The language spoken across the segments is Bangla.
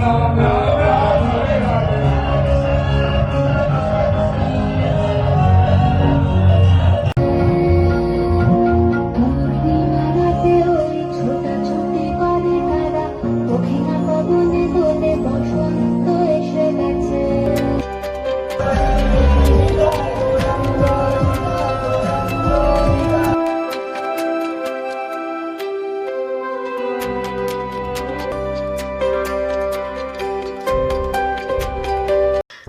Lord.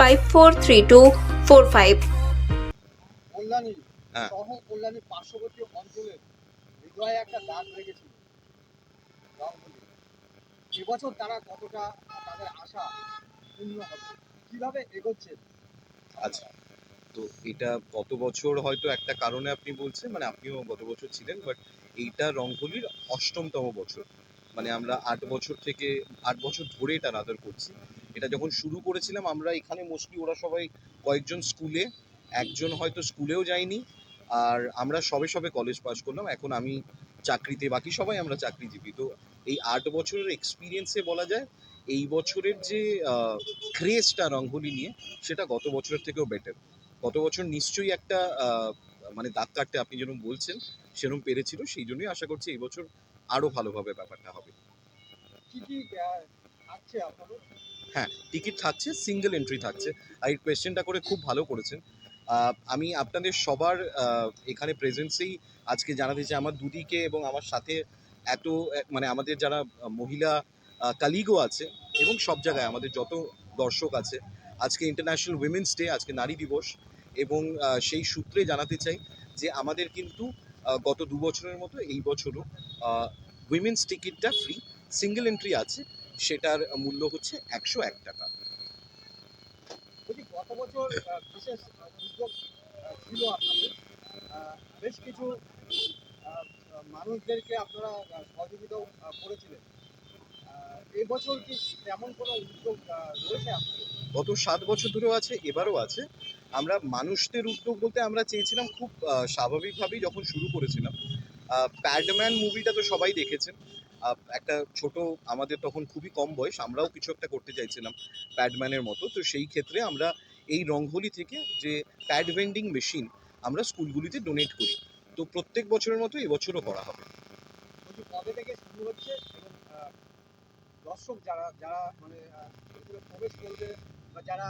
five four three two four five Kalyani হ্যাঁ। সহ কল্যাণী পার্শ্ববর্তী অঞ্চলে হৃদয়ে একটা দাগ লেগেছিল। এবছর তারা কতটা তাদের আশা পূর্ণ হবে কীভাবে এগোচ্ছে আচ্ছা তো এটা গত বছর হয়তো একটা কারণে আপনি বলছেন মানে আপনিও গত বছর ছিলেন বাট এইটা রংহলির অষ্টমতম বছর মানে আমরা আট বছর থেকে আট বছর ধরে এটা রাদার করছি এটা যখন শুরু করেছিলাম, আমরা এখানে মোস্টলি ওরা সবাই কয়েকজন স্কুলে একজন হয়তো স্কুলেও যায়নি, আর আমরা সবে সবে কলেজ পাস করলাম, এখন আমি চাকরিতে, বাকি সবাই আমরা চাকরিজীবী। তো এই আট বছরের এক্সপিরিয়েন্সে বলা যায়, এই বছরের যে ক্রেজটা রঙ্গোলি নিয়ে, সেটা গত বছরের থেকেও বেটার গত বছর নিশ্চয়ই একটা মানে দাগ কাটতে আপনি যেরকম বলছেন, সেরকম পেরেছিল, সেই জন্যই আশা করছি এই বছর আরও ভালোভাবে ব্যাপারটা হবে। কি কি থাকছে আপনাদের হ্যাঁ টিকিট থাকছে সিঙ্গেল এন্ট্রি থাকছে। আর এই কোয়েশ্চেনটা করে খুব ভালো করেছেন। আমি আপনাদের সবার এখানে প্রেজেন্সেই আজকে জানাতে চাই। আমার দুদিকে এবং আমার সাথে এত মানে আমাদের যারা মহিলা কালিগও আছে এবং সব জায়গায় আমাদের যত দর্শক আছে, আজকে ইন্টারন্যাশনাল উইমেন্স ডে আজকে নারী দিবস এবং সেই সূত্রে জানাতে চাই যে আমাদের কিন্তু গত দু বছরের মতো এই বছরও উইমেন্স টিকিটটা ফ্রি সিঙ্গেল এন্ট্রি আছে। সেটার মূল্য হচ্ছে একশো এক টাকা। গত বছর বিশেষ উদ্যোগ ছিল আপনাদের। বেশ কিছু মানুষদেরকে আপনারা সহযোগিতাও করেছিলেন। এবছর কি তেমন কোনো উদ্যোগ রয়েছে গত সাত বছর ধরেও আছে এবারও আছে। আমরা মানুষদের উদ্যোগ বলতে আমরা চেয়েছিলাম খুব স্বাভাবিকভাবেই যখন শুরু করেছিলাম। প্যাডম্যান মুভিটা তো সবাই দেখেছেন। একটা ছোট, আমাদের তখন খুবই কম বয়স, আমরাও কিছু একটা করতে চাইছিলাম প্যাডম্যানের মতো। তো সেই ক্ষেত্রে আমরা এই রঙ্গোলি থেকে যে প্যাড ভেন্ডিং মেশিন, আমরা স্কুলগুলিতে ডোনেট করি। তো প্রত্যেক বছরের মতো এবছরও করা হবে। কবে থেকে হচ্ছে? দর্শক যারা যারা মানে প্রবেশ করবে বা যারা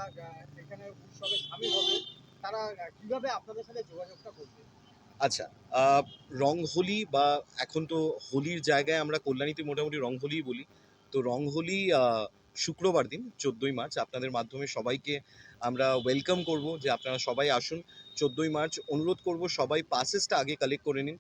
এখানে উৎসবে সামিল হবে, তারা কীভাবে আপনাদের সাথে যোগাযোগটা করবে? আচ্ছা রং হোলি বা এখন তো হোলির জায়গায় আমরা কল্যাণীতে মোটামুটি রং হোলি বলি। তো রং হোলি শুক্রবার দিন, চোদ্দোই মার্চ, আপনাদের মাধ্যমে সবাইকে আমরা ওয়েলকাম করব যে আপনারা সবাই আসুন। চোদ্দোই মার্চ অনুরোধ করব সবাই পাসেসটা আগে কালেক্ট করে নিন।